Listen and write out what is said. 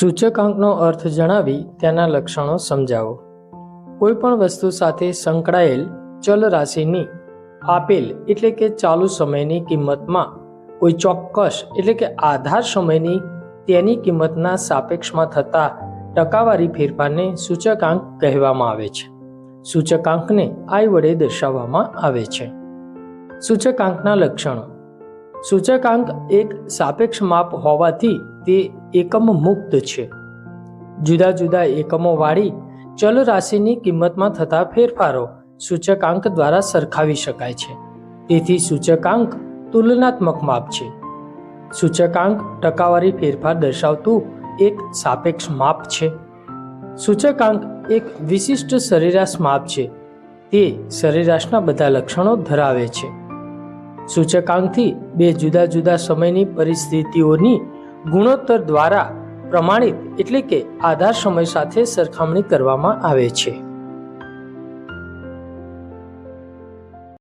સૂચકાંકનો અર્થ જણાવી તેના લક્ષણો સમજાવો. કોઈપણ વસ્તુ સાથે સંકળાયેલ ચલ રાશિની આપેલ એટલે કે ચાલુ સમયની કિંમતમાં, કોઈ ચોક્કસ એટલે કે આધાર સમયની તેની કિંમતના સાપેક્ષમાં થતા ટકાવારી ફેરફારને સૂચકાંક કહેવામાં આવે છે. સૂચકાંકને આઈ વડે દર્શાવવામાં આવે છે. સૂચકાંકના લક્ષણો. સૂચકાંક એક સાપેક્ષ માપ હોવાથી તે એકમ મુક્ત છે. જુદા જુદા એકમો વાળી ચલ રાશિની કિંમતમાં થતા ફેરફારો સૂચકાંક દ્વારા સરખાવી શકાય છે. તેથી સૂચકાંક તુલનાત્મક માપ છે. સૂચકાંક ટકાવારી ફેરફાર દર્શાવતું એક સાપેક્ષ માપ છે. સૂચકાંક એક વિશિષ્ટ સરેરાશ માપ છે. તે સરેરાશના બધા લક્ષણો ધરાવે છે. સૂચકાંકથી બે જુદા જુદા સમયની પરિસ્થિતિઓની ગુણોત્તર દ્વારા પ્રમાણિત એટલે કે આધાર સમય સાથે સરખામણી કરવામાં આવે છે.